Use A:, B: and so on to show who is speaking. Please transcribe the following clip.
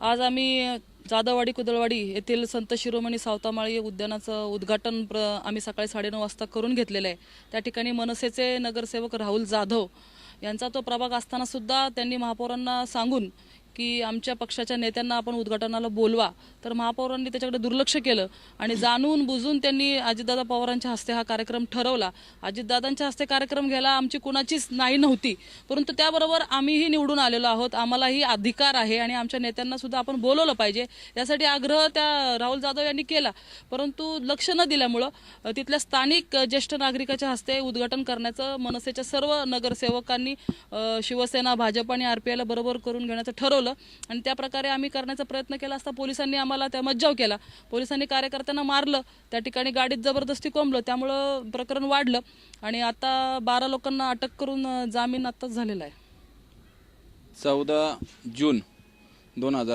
A: आज आम्ही जाधववाडी कुदळवाडी येथील संत शिरोमणी सावतामाळी उद्यानाचं उद्घाटन प्र आम्ही सकाळी साडेनऊ वाजता करून घेतलेलं आहे. त्या ठिकाणी मनसेचे नगरसेवक राहुल जाधव यांचा तो प्रभाग असताना सुद्धा त्यांनी महापौरांना सांगून की आमच्या पक्षाच्या नेत्यांना आपण उद्घाटनाला बोलवा. तर महापौरांनी त्याच्याकडे दुर्लक्ष केलं आणि जाणून बुजून त्यांनी अजितदादा पवारांच्या हस्ते हा कार्यक्रम ठरवला. अजितदादांच्या हस्ते कार्यक्रम घ्यायला आमची कुणाचीच नाही नव्हती. परंतु त्याबरोबर आम्हीही निवडून आलेलो आहोत. आम्हालाही अधिकार आहे आणि आमच्या नेत्यांना सुद्धा आपण बोलवलं पाहिजे. यासाठी आग्रह त्या राहुल जाधव यांनी केला. परंतु लक्ष न दिल्यामुळं तिथल्या स्थानिक ज्येष्ठ नागरिकाच्या हस्ते उद्घाटन करण्याचं मनसेच्या सर्व नगरसेवकांनी शिवसेना भाजप आणि आरपीआयला बरोबर करून घेण्याचं ठरवलं. आणि त्या प्रकारे आम्ही करण्याचा प्रयत्न केला असता पोलिसांनी आम्हाला त्या मज्जाव केला. पोलिसांनी कार्यकर्त्यांना मारलं. त्या ठिकाणी गाडीत जबरदस्ती कोंबलं. त्यामुळं प्रकरण वाढलं. आणि आता बारा लोकांना अटक करून जामीन आत्ताच झालेला आहे.
B: चौदा जून दोन हजार